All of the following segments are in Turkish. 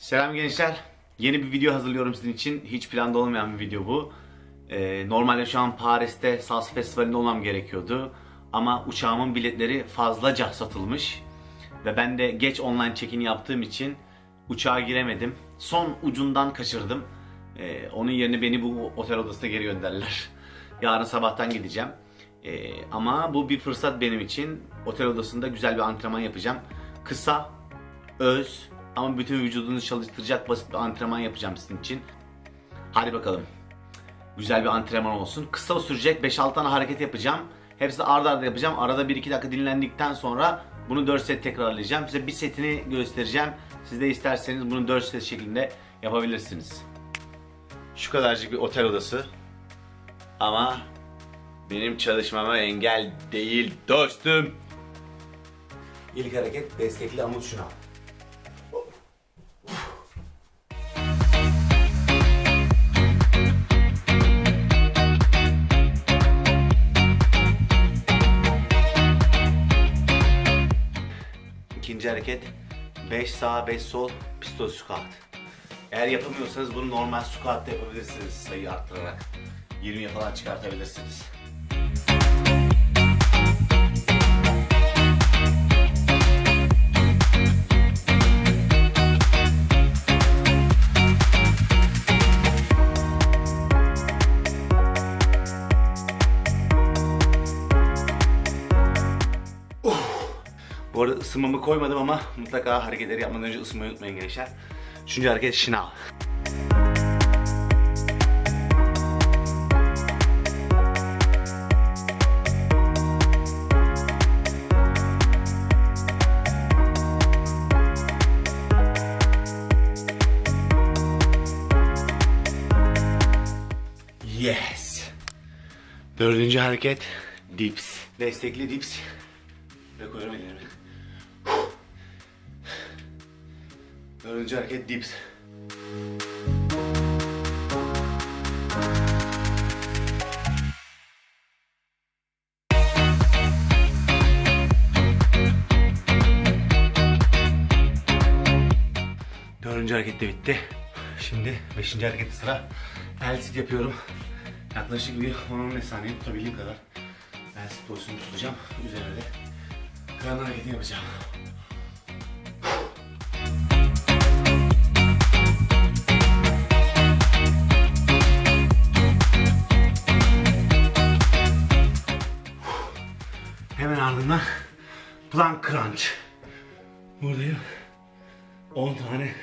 Selam gençler. Yeni bir video hazırlıyorum sizin için. Hiç planda olmayan bir video bu. Ee, normalde şu an Paris'te Salsa Festivali'nde olmam gerekiyordu. Ama uçağımın biletleri fazlaca satılmış. Ve ben de geç online check-in yaptığım için uçağa giremedim. Son ucundan kaçırdım. Ee, onun yerine beni bu otel odasına geri gönderdiler. Yarın sabahtan gideceğim. Ee, ama bu bir fırsat benim için. Otel odasında güzel bir antrenman yapacağım. Kısa, öz ama bütün vücudunuzu çalıştıracak basit bir antrenman yapacağım sizin için. Hadi bakalım. Güzel bir antrenman olsun. Kısa sürecek 5-6 tane hareket yapacağım. Hepsini arda arda yapacağım. Arada 1-2 dakika dinlendikten sonra bunu 4 set tekrarlayacağım. Size bir setini göstereceğim. Siz de isterseniz bunu 4 set şeklinde yapabilirsiniz. Şu kadarcık bir otel odası. Ama benim çalışmama engel değil dostum. İlk hareket destekli amut şınav. İkinci hareket 5 sağ 5 sol pistol squat. Eğer yapamıyorsanız bunu normal squat yapabilirsiniz sayıyı arttırarak. 20'ye falan çıkartabilirsiniz. Bu arada ısınmamı koymadım ama mutlaka hareketleri yapmadan önce ısınmayı unutmayın gençler. Üçüncü hareket şınav. Yes. Dördüncü hareket dips. Destekli dips. Ve koyarım ellerimi. Dördüncü hareket dips. Dördüncü hareket de bitti. Şimdi beşinci hareketi sıra. El sit yapıyorum. Yaklaşık bir 10-15 saniye tutabildiğim kadar. El sit pozisyonu tutacağım. Üzerine de kran hareketi yapacağım. Hemen ardından plank crunch. Buradayım. 10 tane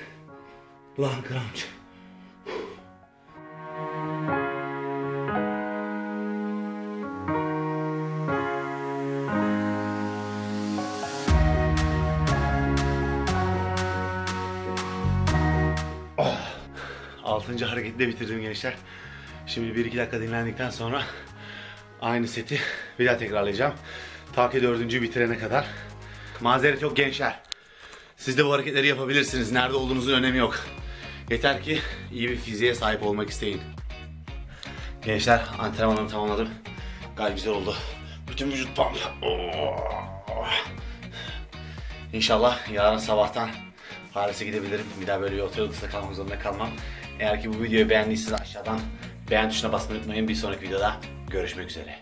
plank crunch. Altıncı hareketi de bitirdim gençler. Şimdi 1-2 dakika dinlendikten sonra aynı seti bir daha tekrarlayacağım. Ta ki dördüncüyü bitirene kadar. Mazeret yok gençler. Siz de bu hareketleri yapabilirsiniz. Nerede olduğunuzun önemi yok. Yeter ki iyi bir fiziğe sahip olmak isteyin. Gençler antrenmanımı tamamladım. Gayet güzel oldu. Bütün vücut pump. İnşallah yarın sabahtan Paris'e gidebilirim. Bir daha böyle bir otel odasında kalmak zorunda kalmam. Eğer ki bu videoyu beğendiyseniz aşağıdan beğen tuşuna basmayı unutmayın. Bir sonraki videoda görüşmek üzere.